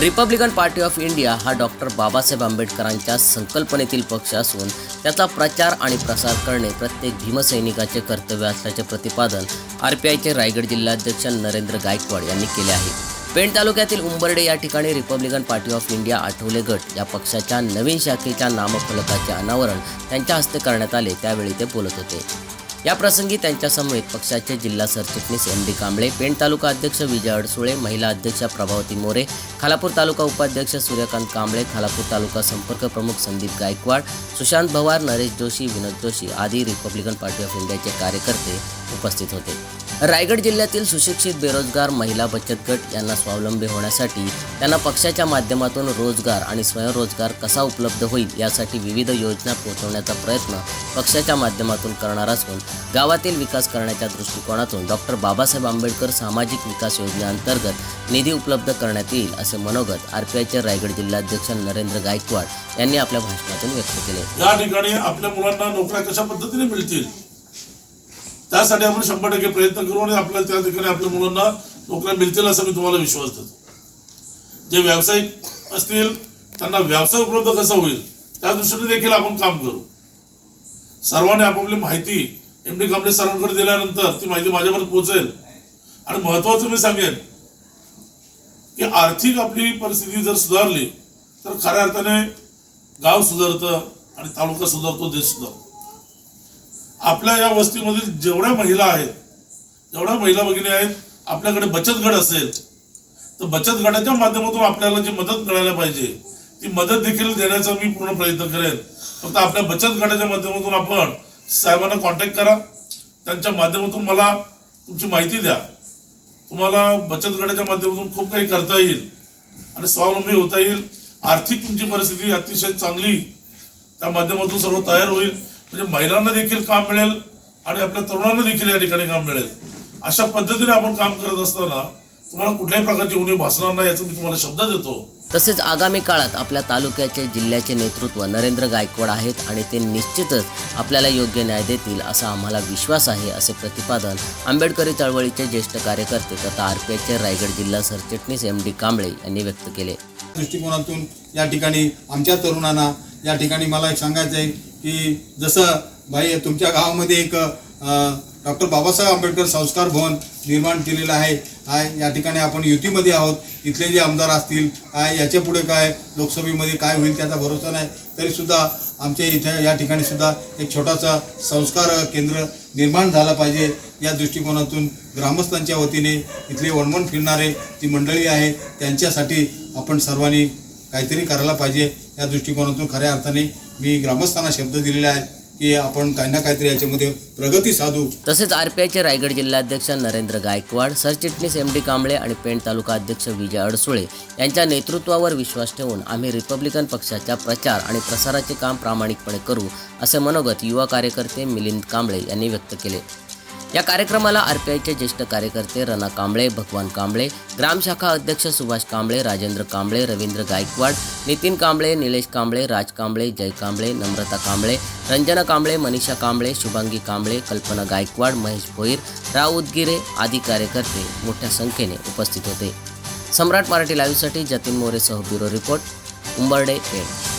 Republican party of India हा doctor Babasaheb आंबेडकरांच्या संकल्पनेतील पक्ष असून त्याचा प्रचार आणि प्रसार करणे प्रत्येक भीमसैनिकाचे कर्तव्य असल्याचे प्रतिपादन आर पी आयचे रायगड जिल्हाध्यक्ष नरेंद्र गायकवाड यांनी केले आहे. पेण तालुक्यातील उंबर्डे या ठिकाणी Republican party of India Athawale गट या पक्षाच्या नवीन शाखेच्या नामफलकाचे अनावरण त्यांच्या हस्ते करण्यात आले त्यावेळी ते बोलत होते. या प्रसंगी त्यांच्या समवेत पक्षाचे जिल्हा सरचिटणीस एम डी कांबळे पेण तालुका अध्यक्ष विजय अडसुळे महिला अध्यक्ष प्रभावती मोरे खालापूर तालुका उपाध्यक्ष सूर्यकांत कांबळे खालापूर तालुका संपर्क प्रमुख संदीप गायकवाड सुशांत भवार नरेश जोशी विनोद जोशी आदी रिपब्लिकन पार्टी ऑफ इंडियाचे कार्यकर्ते उपस्थित होते. रायगड जिल्ह्यातील सुशिक्षित बेरोजगार महिला बचत गट यांना स्वावलंबी होण्यासाठी त्यांना पक्षाच्या माध्यमातून रोजगार आणि स्वयंरोजगार कसा उपलब्ध होईल यासाठी विविध योजना पोहोचवण्याचा प्रयत्न पक्षाच्या माध्यमातून करणार असून गावातील विकास करण्याच्या दृष्टिकोनातून डॉक्टर बाबासाहेब आंबेडकर सामाजिक विकास योजनेअंतर्गत निधी उपलब्ध करण्यात येईल असे मनोगत आर पी आयचे रायगड जिल्हाध्यक्ष नरेंद्र गायकवाड यांनी आपल्या भाषणातून व्यक्त केले. या ठिकाणी आपल्या मुलांना नोकऱ्या कशा पद्धतीने मिळतील? त्यासाठी आपण शंभर टक्के प्रयत्न करू आणि आपल्याला त्या ठिकाणी आपल्या मुलांना नोकऱ्या मिळतील असा मी तुम्हाला विश्वास देतो. जे व्यावसायिक असतील त्यांना व्यवसाय उपलब्ध कसा होईल त्या दृष्टीने देखील आपण काम करू. सर्वांनी आपापली माहिती एम डी कांबळे सरांकडे दिल्यानंतर ती माहिती माझ्यापर्यंत पोहोचेल. आणि महत्वाचं मी सांगेन की आर्थिक आपली परिस्थिती जर सुधारली तर खऱ्या अर्थाने गाव सुधारतं आणि तालुका सुधारतो देश सुधारतो. आपल्या या वस्तीमध्ये जेवढ्या महिला आहेत जेवढ्या महिला भगिनी आहेत आपल्याकडे बचत गट असेल तर बचत गटाच्या माध्यमातून आपल्याला जी मदत मिळायला पाहिजे ती मदत देखील देण्याचा मी पूर्ण प्रयत्न करेन. फक्त आपल्या बचत गटाच्या माध्यमातून आपण साहेबांना कॉन्टॅक्ट करा. त्यांच्या माध्यमातून मला तुमची माहिती द्या. तुम्हाला बचत गटाच्या माध्यमातून खूप काही करता येईल आणि स्वावलंबी होता येईल. आर्थिक तुमची परिस्थिती अतिशय चांगली त्या माध्यमातून सर्व तयार होईल. म्हणजे महिलांना देखील काम मिळेल आणि आपल्या तरुणांना देखील या ठिकाणी काम मिळेल. अशा पद्धतीने आपण काम करत असताना तुम्हाला कुठल्याही प्रकारची उणीव भासणार नाही याचा मी तुम्हाला शब्द देतो. तसेच आगामी काळात आपल्या तालुक्याचे जिल्ह्याचे नेतृत्व नरेंद्र गायकवाड आहेत आणि ते निश्चितच आपल्याला योग्य न्याय देतील असा आम्हाला विश्वास आहे असे प्रतिपादन आंबेडकरी चळवळीचे ज्येष्ठ कार्यकर्ते तथा आर पी रायगड जिल्हा सरचिटणीस एम डी कांबळे यांनी व्यक्त केले. दृष्टिकोनातून या ठिकाणी आमच्या तरुणांना या ठिकाणी मला एक सांगायचं आहे की जसं बाई तुमच्या गावामध्ये एक डॉक्टर बाबासाहेब आंबेडकर संस्कार भवन निर्माण केलेलं आहे काय? या ठिकाणी आपण युतीमध्ये आहोत. इथले जे आमदार असतील काय? याच्यापुढे काय? लोकसभेमध्ये काय होईल त्याचा भरोसा नाही. तरीसुद्धा आमच्या इथे या ठिकाणी सुद्धा एक छोटासा संस्कार केंद्र निर्माण झाला पाहिजे. या दृष्टिकोनातून ग्रामस्थांच्या वतीने इथले वणवण फिरणारे जी मंडळी आहे त्यांच्यासाठी आपण सर्वांनी काहीतरी करायला पाहिजे. या दृष्टिकोनातून खऱ्या अर्थाने मी ग्रामस्थांना शब्द दिलेला आहे. की आपण काही ना काहीतरी याच्यामध्ये प्रगती साधू. तसेच आर पी आयचे रायगड जिल्हाध्यक्ष नरेंद्र गायकवाड सरचिटणीस एम डी कांबळे आणि पेण तालुका अध्यक्ष विजय अडसुळे यांच्या नेतृत्वावर विश्वास ठेवून आम्ही रिपब्लिकन पक्षाच्या प्रचार आणि प्रसाराचे काम प्रामाणिकपणे करू असे मनोगत युवा कार्यकर्ते मिलिंद कांबळे यांनी व्यक्त केले. या कार्यक्रमाला आर पी आयचे ज्येष्ठ कार्यकर्ते रणा कांबळे भगवान कांबळे ग्रामशाखा अध्यक्ष सुभाष कांबळे राजेंद्र कांबळे रवींद्र गायकवाड नितीन कांबळे निलेश कांबळे राज कांबळे जय कांबळे नम्रता कांबळे रंजना कांबळे मनीषा कांबळे शुभांगी कांबळे कल्पना गायकवाड महेश भोईर राव उदगिरे आदी कार्यकर्ते मोठ्या संख्येने उपस्थित होते. सम्राट मराठी लाईव्हसाठी जतीन मोरेसह ब्युरो रिपोर्ट उंबर्डे एड